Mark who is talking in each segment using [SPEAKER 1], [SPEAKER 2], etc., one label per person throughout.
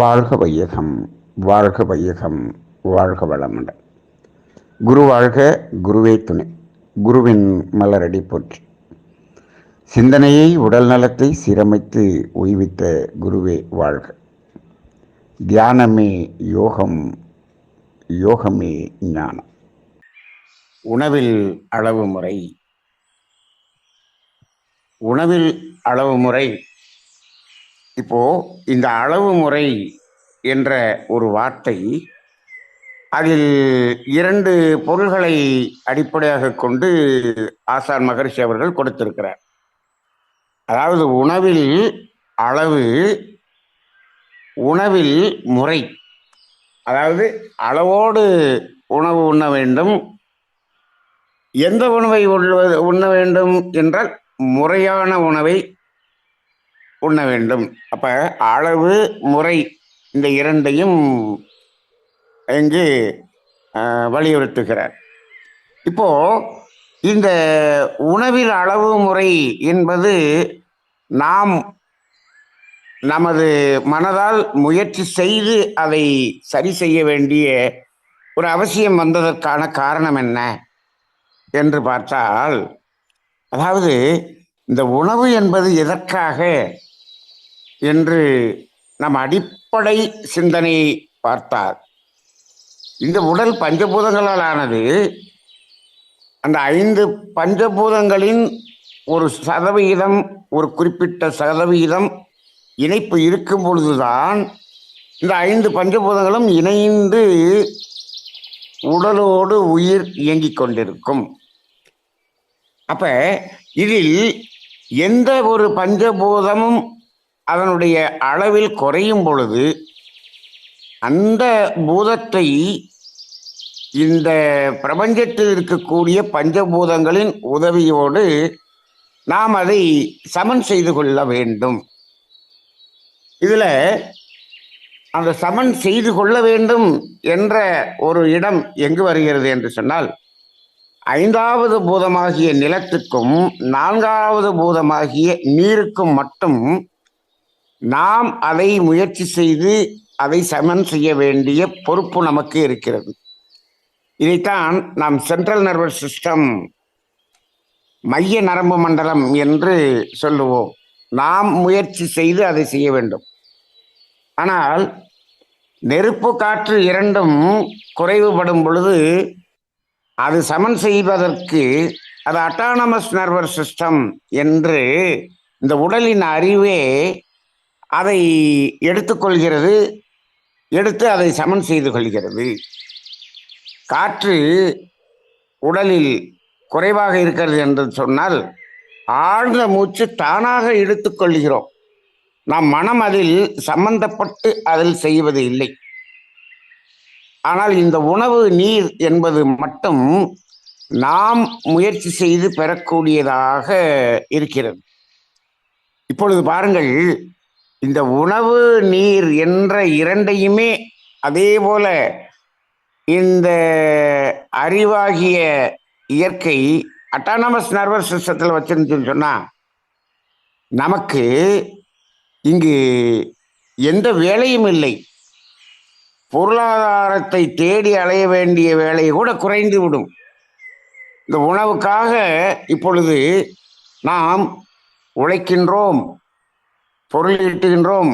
[SPEAKER 1] வாழ்க வையகம் வாழ்க வையகம் வாழ்க வளமுடன். குரு வாழ்க குருவே துணை. குருவின் மலரடி போற்றி. சிந்தனையை உடல் நலத்தை சீரமைத்து ஓய்வித்த குருவே வாழ்க. தியானமே யோகம் யோகமே ஞானம். உணவில் அளவு முறை. உணவில் அளவு முறை இப்போ இந்த அளவு முறை என்ற ஒரு வார்த்தை அதில் இரண்டு பொருள்களை அடிப்படையாக கொண்டு ஆசான் மகரிஷி அவர்கள் கொடுத்திருக்கிறார். அதாவது உணவில் அளவு உணவில் முறை. அதாவது அளவோடு உணவு உண்ண வேண்டும் எந்த உணவை உண்ணுவது உண்ண வேண்டும் என்றால் முறையான உணவை உண்ண வேண்டும். அப்ப அளவு முறை இந்த இரண்டையும் இங்கு வலியுறுத்துகிறார். இப்போ இந்த உணவில் அளவு முறை என்பது நாம் நமது மனதால் முயற்சி செய்து அதை சரி செய்ய வேண்டிய ஒரு அவசியம் வந்ததற்கான காரணம் என்ன என்று பார்த்தால் அதாவது இந்த உணவு என்பது எதற்காக என்று நம் அடிப்படை சிந்தனையை பார்த்தால் இந்த உடல் பஞ்சபூதங்களால் ஆனது அந்த ஐந்து பஞ்சபூதங்களின் ஒரு சதவிகிதம் ஒரு குறிப்பிட்ட சதவிகிதம் இணைப்பு இருக்கும் பொழுதுதான் இந்த ஐந்து பஞ்சபூதங்களும் இணைந்து உடலோடு உயிர் இயங்கிக் கொண்டிருக்கும். அப்ப இதில் எந்த ஒரு பஞ்சபூதமும் அதனுடைய அளவில் குறையும் பொழுது அந்த பூதத்தை இந்த பிரபஞ்சத்தில் இருக்கக்கூடிய பஞ்சபூதங்களின் உதவியோடு நாம் அதை சமன் செய்து கொள்ள வேண்டும். இதில் அந்த சமன் செய்து கொள்ள வேண்டும் என்ற ஒரு இடம் எங்கு வருகிறது என்று சொன்னால் ஐந்தாவது பூதமாகிய நிலத்துக்கும் நான்காவது பூதமாகிய நீருக்கும் மட்டும் நாம் அதை முயற்சி செய்து அதை சமன் செய்ய வேண்டிய பொறுப்பு நமக்கு இருக்கிறது. இதைத்தான் நாம் சென்ட்ரல் நர்வஸ் சிஸ்டம் மைய நரம்பு மண்டலம் என்று சொல்லுவோம். நாம் முயற்சி செய்து அதை செய்ய வேண்டும். ஆனால் நெருப்பு காற்று இரண்டும் குறைவுபடும் பொழுது அது சமன் செய்வதற்கு அது அட்டானமஸ் நர்வர் சிஸ்டம் என்று இந்த உடலின் அறிவே அதை எடுத்துக்கொள்கிறது எடுத்து அதை சமன் செய்து கொள்கிறது. காற்று உடலில் குறைவாக இருக்கிறது என்று சொன்னால் ஆழ்ந்த மூச்சு தானாக எடுத்துக்கொள்கிறோம் நாம் மனம் அதில் சம்பந்தப்பட்டு அதில் செய்வது இல்லை. ஆனால் இந்த உணவு நீர் என்பது மட்டும் நாம் முயற்சி செய்து பெறக்கூடியதாக இருக்கிறது. இப்பொழுது பாருங்கள் இந்த உணவு நீர் என்ற இரண்டையுமே அதே போல இந்த அறிவாகிய இயற்கை அட்டானமஸ் நர்வஸ் சிஸ்டத்தில் வச்சிருந்துச்சுன்னு சொன்னால் நமக்கு இங்கு எந்த வேலையும் இல்லை. பொருளாதாரத்தை தேடி அலைய வேண்டிய வேலை கூட குறைந்து விடும். இந்த உணவுக்காக இப்பொழுது நாம் உழைக்கின்றோம். பொருள் ஈட்டுகின்றோம்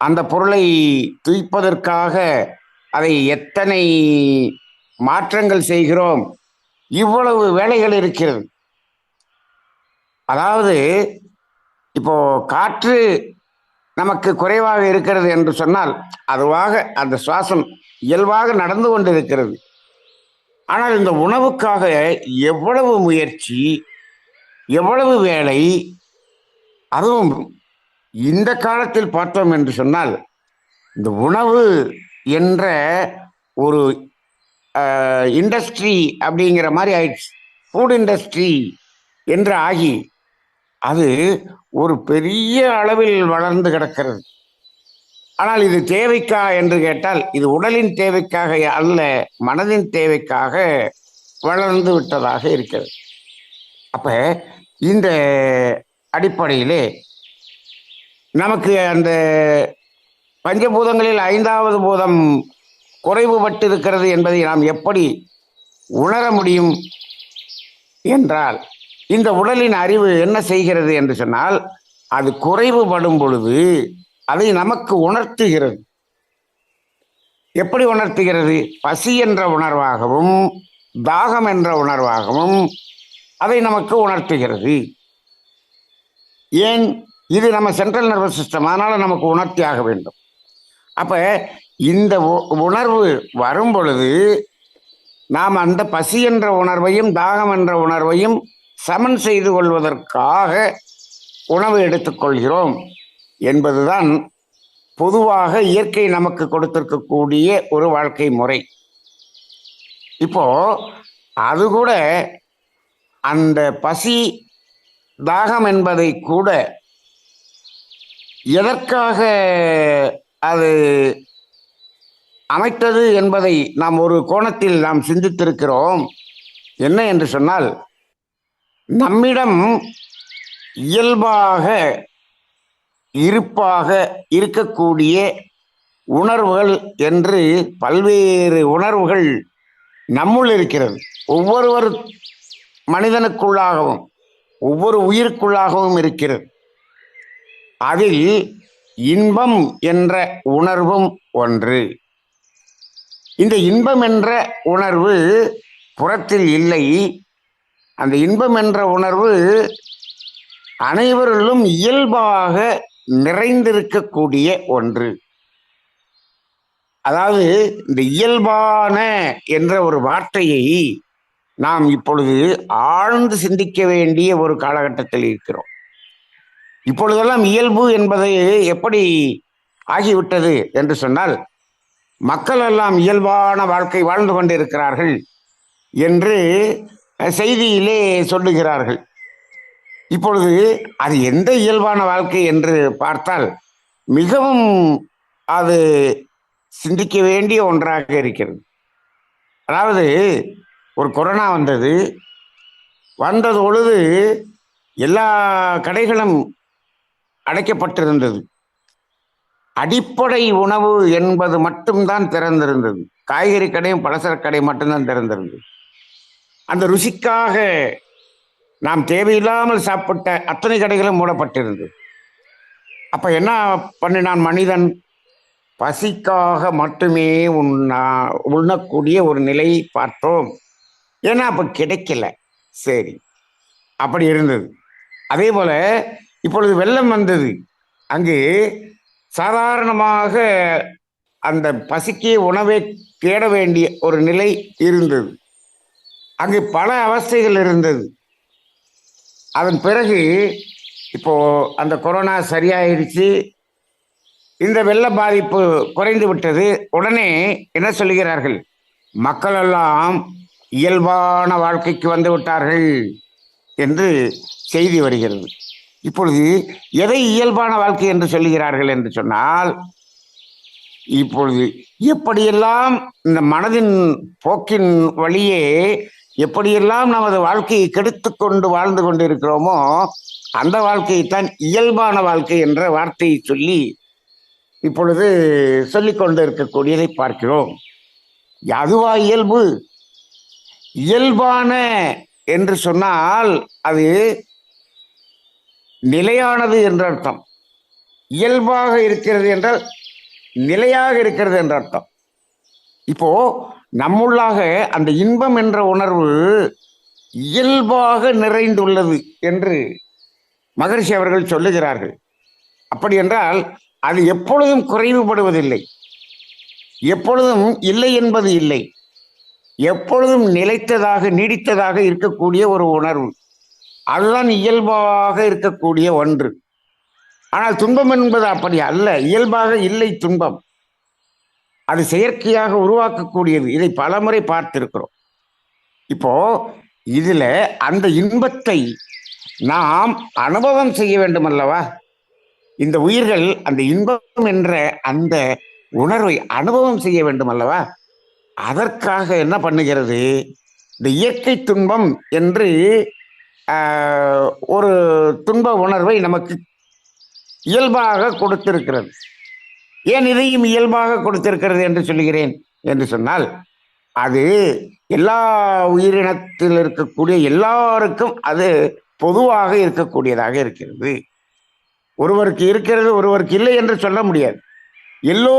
[SPEAKER 1] அந்த பொருளை துய்ப்பதற்காக அதை எத்தனை மாற்றங்கள் செய்கிறோம். இவ்வளவு வேலைகள் இருக்கிறது. அதாவது இப்போ காற்று நமக்கு குறைவாக இருக்கிறது என்று சொன்னால் அதுவாக அந்த சுவாசம் இயல்பாக நடந்து கொண்டிருக்கிறது. ஆனால் இந்த உணவுக்காக எவ்வளவு முயற்சி எவ்வளவு வேலை அதுவும் இந்த காலத்தில் பார்த்தோம் என்று சொன்னால் இந்த உணவு என்ற ஒரு இண்டஸ்ட்ரி அப்படிங்கிற மாதிரி ஆயிடுச்சு. ஃபுட் இண்டஸ்ட்ரி என்று ஆகி அது ஒரு பெரிய அளவில் வளர்ந்து கிடக்கிறது. ஆனால் இது தேவைக்கா என்று கேட்டால் இது உடலின் தேவைக்காக அல்ல மனதின் தேவைக்காக வளர்ந்து விட்டதாக இருக்கிறது. அப்ப இந்த அடிப்படையிலே நமக்கு அந்த பஞ்சபூதங்களில் ஐந்தாவது பூதம் குறைவுபட்டிருக்கிறது என்பதை நாம் எப்படி உணர முடியும் என்றால் இந்த உடலின் அறிவு என்ன செய்கிறது என்று சொன்னால் அது குறைவுபடும் பொழுது அதை நமக்கு உணர்த்துகிறது. எப்படி உணர்த்துகிறது? பசி என்ற உணர்வாகவும் தாகம் என்ற உணர்வாகவும் அதை நமக்கு உணர்த்துகிறது. ஏன்? இது நம்ம சென்ட்ரல் நர்வஸ் சிஸ்டம் அதனால் நமக்கு உணர்த்தி ஆக வேண்டும். அப்போ இந்த உ- உணர்வு வரும் பொழுது நாம் அந்த பசி என்ற உணர்வையும் தாகம் என்ற உணர்வையும் சமன் செய்து கொள்வதற்காக உணவு எடுத்துக்கொள்கிறோம் என்பதுதான் பொதுவாக இயற்கை நமக்கு கொடுத்திருக்கக்கூடிய ஒரு வாழ்க்கை முறை. இப்போ அது கூட அந்த பசி தாகம் என்பதை கூட எதற்காக அது அமைத்தது என்பதை நாம் ஒரு கோணத்தில் நாம் சிந்தித்திருக்கிறோம். என்ன என்று சொன்னால் நம்மிடம் இயல்பாக இருப்பாக இருக்கக்கூடிய உணர்வுகள் என்று பல்வேறு உணர்வுகள் நம்முள் இருக்கிறது. ஒவ்வொருவர் மனிதனுக்குள்ளாகவும் ஒவ்வொரு உயிருக்குள்ளாகவும் இருக்கிறது. அதில் இன்பம் என்ற உணர்வும் ஒன்று. இந்த இன்பம் என்ற உணர்வு புறத்தில் இல்லை. அந்த இன்பம் என்ற உணர்வு அனைவரிலும் இயல்பாக நிறைந்திருக்கக்கூடிய ஒன்று. அதாவது இந்த இயல்பான என்ற ஒரு வார்த்தையை நாம் இப்பொழுது ஆழ்ந்து சிந்திக்க வேண்டிய ஒரு காலகட்டத்தில் இருக்கிறோம். இப்பொழுதெல்லாம் இயல்பு என்பது எப்படி ஆகிவிட்டது என்று சொன்னால் மக்கள் எல்லாம் இயல்பான வாழ்க்கை வாழ்ந்து கொண்டிருக்கிறார்கள் என்று செய்தியிலே சொல்லுகிறார்கள். இப்பொழுது அது எந்த இயல்பான வாழ்க்கை என்று பார்த்தால் மிகவும் அது சிந்திக்க வேண்டிய ஒன்றாக இருக்கிறது. அதாவது ஒரு கொரோனா வந்தது. வந்தது பொழுது எல்லா கடைகளும் அடைக்கப்பட்டிருந்தது. அடிப்படை உணவு என்பது மட்டும்தான் திறந்திருந்தது. காய்கறி கடையும் பலசரக்கு கடை மட்டும்தான் திறந்திருந்தது. அந்த ருசிக்காக நாம் தேவையில்லாமல் சாப்பிட்ட அத்தனை கடைகளும் மூடப்பட்டிருந்தது. அப்போ என்ன பண்ணினான் மனிதன்? பசிக்காக மட்டுமே உண்ணா உண்ணக்கூடிய ஒரு நிலை பார்த்தோம். ஏன்னா அப்போ கிடைக்கல. சரி. அப்படி இருந்தது. அதே போல் இப்பொழுது வெள்ளம் வந்தது. அங்கு சாதாரணமாக அந்த பசிக்கு உணவை தேட வேண்டிய ஒரு நிலை இருந்தது. அங்கு பல அவஸ்தைகள் இருந்தது. அதன் பிறகு இப்போ அந்த கொரோனா சரியாயிடுச்சு இந்த வெள்ள பாதிப்பு குறைந்து விட்டது. உடனே என்ன சொல்லுகிறார்கள்? மக்களெல்லாம் இயல்பான வாழ்க்கைக்கு வந்து விட்டார்கள் என்று செய்தி வருகிறது. இப்பொழுது எதை இயல்பான வாழ்க்கை என்று சொல்லுகிறார்கள் என்று சொன்னால் இப்பொழுது எப்படியெல்லாம் இந்த மனதின் போக்கின் வழியே எப்படியெல்லாம் நமது வாழ்க்கையை கெடுத்து கொண்டு வாழ்ந்து கொண்டிருக்கிறோமோ அந்த வாழ்க்கையைத்தான் இயல்பான வாழ்க்கை என்ற வார்த்தையை சொல்லி இப்பொழுது சொல்லிக் கொண்டு இருக்கக்கூடியதை பார்க்கிறோம். அதுவா இயல்பு? இயல்பான என்று சொன்னால் அது நிலையானது என்ற அர்த்தம். இயல்பாக இருக்கிறது என்றால் நிலையாக இருக்கிறது என்ற அர்த்தம். இப்போ நம்முள்ளாக அந்த இன்பம் என்ற உணர்வு இயல்பாக நிறைந்துள்ளது என்று மகரிஷி அவர்கள் சொல்லுகிறார்கள். அப்படி என்றால் அது எப்பொழுதும் குறைவுபடுவதில்லை. எப்பொழுதும் இல்லை என்பது இல்லை. எப்பொழுதும் நிலைத்ததாக நீடித்ததாக இருக்கக்கூடிய ஒரு உணர்வு. அதுதான் இயல்பாக இருக்கக்கூடிய ஒன்று. ஆனால் துன்பம் என்பது அப்படி அல்ல. இயல்பாக இல்லை துன்பம். அது செயற்கையாக உருவாக்கக்கூடியது. இதை பலமுறை பார்த்திருக்கிறோம். இப்போ இதுல அந்த இன்பத்தை நாம் அனுபவம் செய்ய வேண்டும் அல்லவா இந்த உயிர்கள் அந்த இன்பம் என்ற அந்த உணர்வை அனுபவம் செய்ய வேண்டும் அல்லவா அதற்காக என்ன பண்ணுகிறது? இந்த இயற்கை துன்பம் என்று ஒரு துன்ப உணர்வை நமக்கு இயல்பாக கொடுத்திருக்கிறது. ஏன் இதையும் இயல்பாக கொடுத்திருக்கிறது என்று சொல்கிறேன் என்று சொன்னால் அது எல்லா உயிரினத்தில் இருக்கக்கூடிய எல்லாருக்கும் அது பொதுவாக இருக்கக்கூடியதாக இருக்கிறது. ஒருவருக்கு இருக்கிறது ஒருவருக்கு இல்லை என்று சொல்ல முடியாது. எல்லோ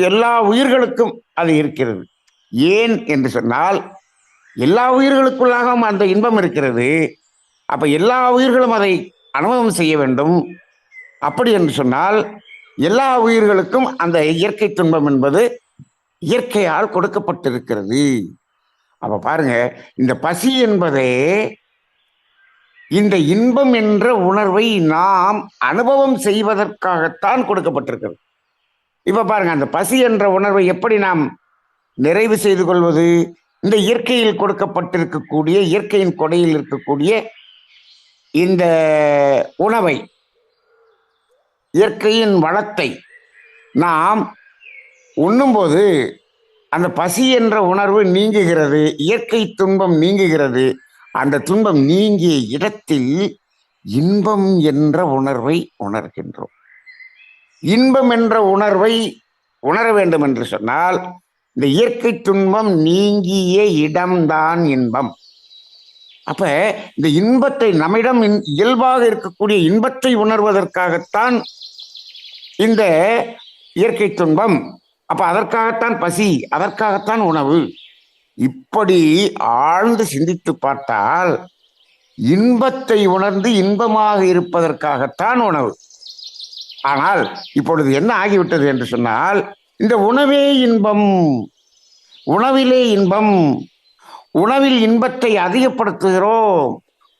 [SPEAKER 1] எல்லா உயிர்களுக்கும் அது இருக்கிறது. ஏன் என்று சொன்னால் எல்லா உயிர்களுக்குள்ளாகவும் அந்த இன்பம் இருக்கிறது. அப்ப எல்லா உயிர்களும் அதை அனுபவம் செய்ய வேண்டும். அப்படி என்று சொன்னால் எல்லா உயிர்களுக்கும் அந்த இயற்கை துன்பம் என்பது இயற்கையால் கொடுக்கப்பட்டிருக்கிறது. அப்ப பாருங்க இந்த பசி என்பதே இந்த இன்பம் என்ற உணர்வை நாம் அனுபவம் செய்வதற்காகத்தான் கொடுக்கப்பட்டிருக்கிறது. இப்போ பாருங்க அந்த பசி என்ற உணர்வை எப்படி நாம் நிறைவு செய்து கொள்வது? இந்த இயற்கையில் கொடுக்கப்பட்டிருக்கக்கூடிய இயற்கையின் கொடையில் இருக்கக்கூடிய இந்த உணவை இயற்கையின் வளத்தை நாம் உண்ணும்போது அந்த பசி என்ற உணர்வு நீங்குகிறது இயற்கை துன்பம் நீங்குகிறது. அந்த துன்பம் நீங்கிய இடத்தில் இன்பம் என்ற உணர்வை உணர்கின்றோம். இன்பம் என்ற உணர்வை உணர வேண்டும் என்று சொன்னால் இந்த இயற்கை துன்பம் நீங்கிய இடம்தான் இன்பம். அப்ப இந்த இன்பத்தை நம்மிடம் இன்- இயல்பாக இருக்கக்கூடிய இன்பத்தை உணர்வதற்காகத்தான் இந்த இயற்கை துன்பம். அப்ப அதற்காகத்தான் பசி அதற்காகத்தான் உணவு. இப்படி ஆழ்ந்து சிந்தித்து பார்த்தால் இன்பத்தை உணர்ந்து இன்பமாக இருப்பதற்காகத்தான் உணவு. ஆனால் இப்பொழுது என்ன ஆகிவிட்டது என்று சொன்னால் இந்த உணவே இன்பம் உணவிலே இன்பம் உணவில் இன்பத்தை அதிகப்படுத்துகிறோம்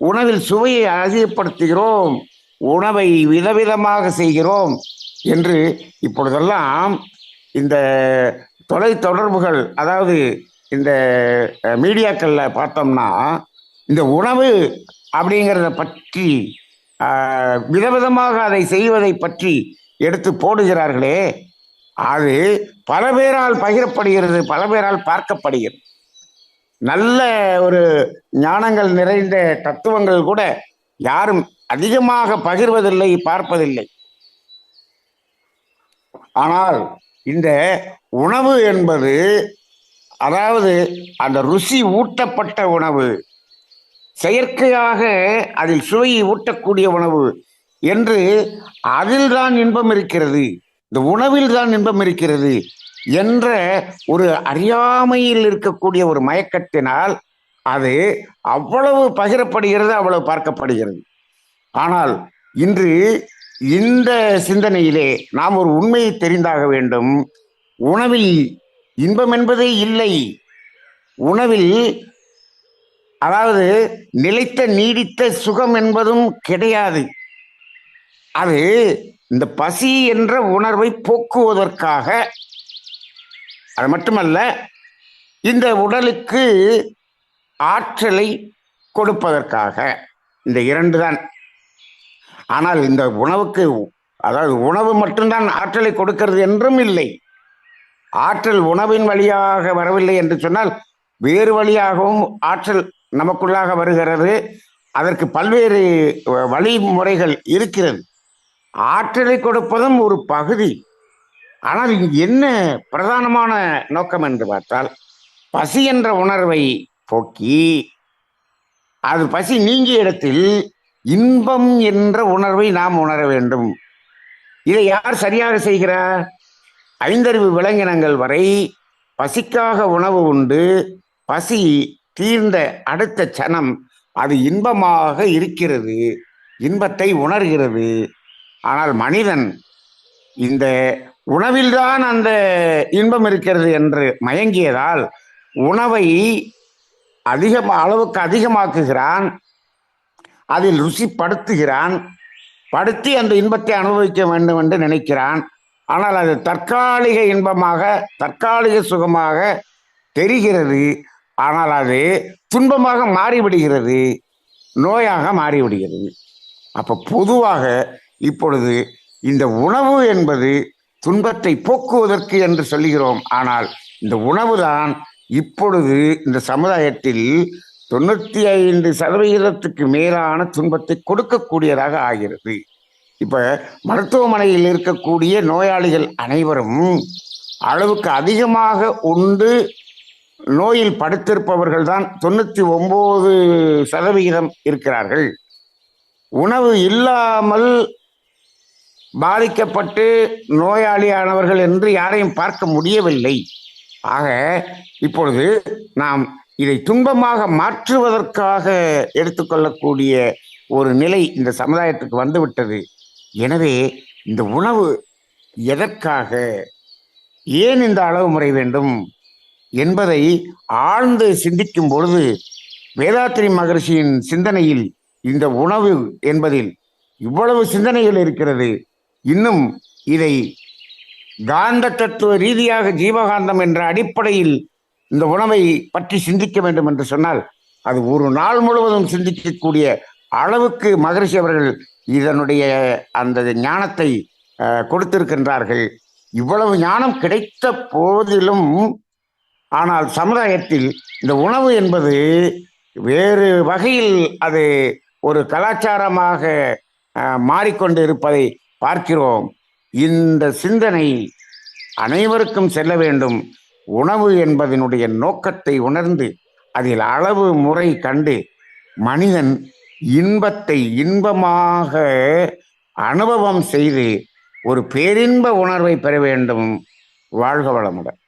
[SPEAKER 1] உணவில் சுவையை அதிகப்படுத்துகிறோம் உணவை விதவிதமாக செய்கிறோம் என்று இப்பொழுதெல்லாம் இந்த தொலை தொடர்புகள் அதாவது இந்த மீடியாக்களில் பார்த்தோம்னா இந்த உணவு அப்படிங்கிறத பற்றி விதவிதமாக அதை செய்வதை பற்றி எடுத்து போடுகிறார்களே. அது பல பேரால் பகிரப்படுகிறது பல பேரால் பார்க்கப்படுகிறது. நல்ல ஒரு ஞானங்கள் நிறைந்த தத்துவங்கள் கூட யாரும் அதிகமாக பகிர்வதில்லை பார்ப்பதில்லை. ஆனால் இந்த உணவு என்பது அதாவது அந்த ருசி ஊட்டப்பட்ட உணவு செயற்கையாக அதில் சுவையை ஊட்டக்கூடிய உணவு. என்று அதில்தான் இன்பம் இருக்கிறது. இந்த உணவில் தான் இன்பம் இருக்கிறது என்ற ஒரு அறியாமையில் இருக்கக்கூடிய ஒரு மயக்கத்தினால் அது அவ்வளவு பகிரப்படுகிறது அவ்வளவு பார்க்கப்படுகிறது. ஆனால் இன்று இந்த சிந்தனையிலே நாம் ஒரு உண்மையை தெரிந்தாக வேண்டும். உணவில் இன்பம் என்பதே இல்லை. உணவில் அதாவது நிலைத்த நீடித்த சுகம் என்பதும் கிடையாது. அது இந்த பசி என்ற உணர்வை போக்குவதற்காக. அது மட்டுமல்ல இந்த உடலுக்கு ஆற்றலை கொடுப்பதற்காக. இந்த இரண்டு தான் ஆனால் இந்த உணவுக்கு அதாவது உணவு மட்டும்தான் ஆற்றலை கொடுக்கிறது என்றும் இல்லை. ஆற்றல் உணவின் வழியாக வரவில்லை என்று சொன்னால் வேறு வழியாகவும் ஆற்றல் நமக்குள்ளாக வருகிறது. அதற்கு பல்வேறு வ- வழிமுறைகள் இருக்கிறது. ஆற்றலை கொடுப்பதும் ஒரு பகுதி. ஆனால் இங்கு என்ன பிரதானமான நோக்கம் என்று பார்த்தால் பசி என்ற உணர்வை போக்கி அது பசி நீங்கிய இடத்தில் இன்பம் என்ற உணர்வை நாம் உணர வேண்டும். இதை யார் சரியாக செய்கிறார்? ஐந்தறிவு விலங்கினங்கள் வரை பசிக்காக உணவு உண்டு. பசி தீர்ந்த அடுத்த சனம் அது இன்பமாக இருக்கிறது இன்பத்தை உணர்கிறது. ஆனால் மனிதன் இந்த உணவில்தான் அந்த இன்பம் இருக்கிறது என்று மயங்கியதால் உணவை அதிகம் அளவுக்கு அதிகமாக்குகிறான். அதில் ருசிப்படுத்துகிறான் படுத்தி அந்த இன்பத்தை அனுபவிக்க வேண்டும் என்று நினைக்கிறான். ஆனால் அது தற்காலிக இன்பமாக தற்காலிக சுகமாக தெரிகிறது. ஆனால் அது துன்பமாக மாறிவிடுகிறது நோயாக மாறிவிடுகிறது. அப்போ பொதுவாக இப்பொழுது இந்த உணவு என்பது துன்பத்தை போக்குவதற்கு என்று சொல்லுகிறோம். ஆனால் இந்த உணவுதான் இப்பொழுது இந்த சமுதாயத்தில் தொண்ணூற்றி ஐந்து சதவிகிதத்துக்கு மேலான துன்பத்தை கொடுக்கக்கூடியதாக ஆகிறது. இப்போ மருத்துவமனையில் இருக்கக்கூடிய நோயாளிகள் அனைவரும் அளவுக்கு அதிகமாக உண்டு நோயில் படுத்திருப்பவர்கள் தான் தொண்ணூத்தி ஒன்பது சதவிகிதம் இருக்கிறார்கள். உணவு இல்லாமல் பாதிக்கப்பட்டு நோயாளியானவர்கள் என்று யாரையும் பார்க்க முடியவில்லை. ஆக இப்பொழுது நாம் இதை துன்பமாக மாற்றுவதற்காக எடுத்துக்கொள்ளக்கூடிய ஒரு நிலை இந்த சமுதாயத்துக்கு வந்துவிட்டது. எனவே இந்த உணவு எதற்காக? ஏன் இந்த அளவு முறை வேண்டும்? என்பதை ஆழ்ந்து சிந்திக்கும் பொழுது வேதாத்திரி மகர்ஷியின் சிந்தனையில் இந்த உணவு என்பதில் இவ்வளவு சிந்தனைகள் இருக்கிறது. இன்னும் இதை காந்த தத்துவ ரீதியாக ஜீவகாந்தம் என்ற அடிப்படையில் இந்த உணவை பற்றி சிந்திக்க வேண்டும் என்று சொன்னால் அது ஒரு நாள் முழுவதும் சிந்திக்கக்கூடிய அளவுக்கு மகரிஷி அவர்கள் இதனுடைய அந்த ஞானத்தை கொடுத்திருக்கின்றார்கள். இவ்வளவு ஞானம் கிடைத்த போதிலும் ஆனால் சமுதாயத்தில் இந்த உணவு என்பது வேறு வகையில் அது ஒரு கலாச்சாரமாக மாறிக்கொண்டு இருப்பதை பார்க்கிறோம். இந்த சிந்தனை அனைவருக்கும் செல்ல வேண்டும். உணவு என்பதனுடைய நோக்கத்தை உணர்ந்து அதில் அளவு முறை கண்டு மனிதன் இன்பத்தை இன்பமாக அனுபவம் செய்து ஒரு பேரின்ப உணர்வை பெற வேண்டும். வாழ்க வளமுடன்.